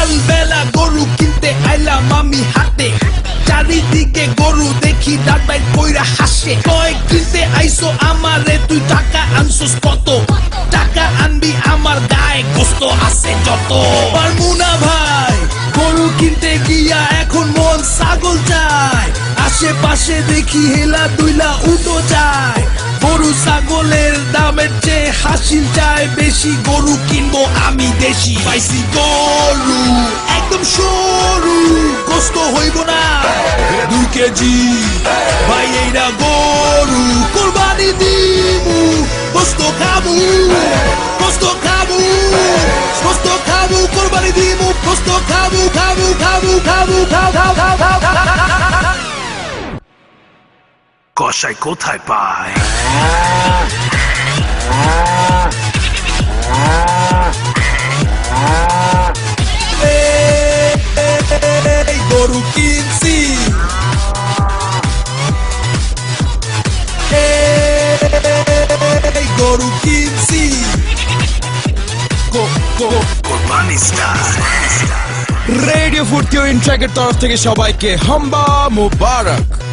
সকাল বেলা গরু কিনতে আইলাম আমি হাতে। চারিদিকে গরু দেখি দাঁড়াই কইরা হাসে। কয়, কিনতে আইসো আমারে, তুই টাকা আনছোস কত? টাকা আনবি, আমার গায়ে কষ্ট আছে যত। পারমুনা ভাই, গরু কিনতে গিয়া এখন মন ছাগল চায়। আশেপাশে দেখি হেলা দুইলা উঠো যায় গরু ছাগলের দামের চেয়ে হাসিল চায়, বেশি গরু কিনবো আমি। দেশি পাইছি গরু একদম সরু কষ্ট হইব না দুই কেজি ভাই এইটা গরু কোরবানি দিমু কষ্ট খাবু কষ্ট খাবু কষ্ট খাবু কোরবানি দিমু কষ্ট খাবু খাবু খাবু খাবু খাবু খাবু খাবু কষাই কোথায় পায় রেডিও ফুর্তি ও ইন্ট্রাকের তরফ থেকে সবাইকে হাম্বা মুবারক।